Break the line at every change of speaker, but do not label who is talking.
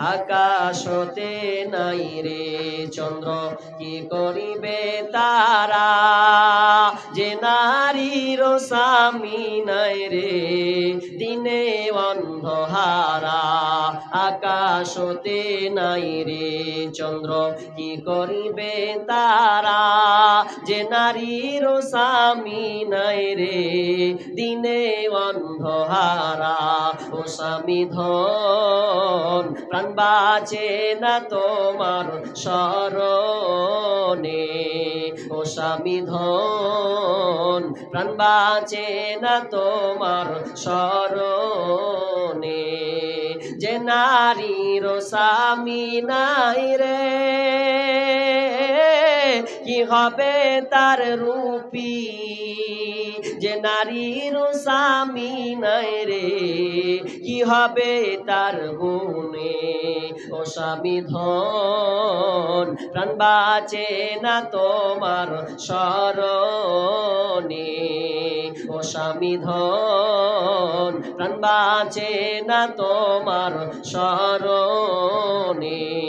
আকাশতে নাই রে চন্দ্র, কি করিবে তারা? যে নারীর স্বামী নাই রে, দিনে অন্ধহারা। আকাশতে নাই রে চন্দ্র, কি করিবে তারা? যে নারীর স্বামী নাই রে, দিনে অন্ধহারা। ও স্বামী ধন প্রাণ বাঁচে না তোমার স্মরণে। ও স্বামী ধন, প্রাণ বাঁচে না তোমার স্মরণে। যে নারীর স্বামী নাই রে, কি হবে তার রূপী? যে নারীর স্বামী নাই রে কি হবে তার গুণে? ও স্বামী ধন, প্রাণ বাঁচে না তোমার স্মরণে। ও স্বামী ধন, প্রাণ বাঁচে না তোমার স্মরণে।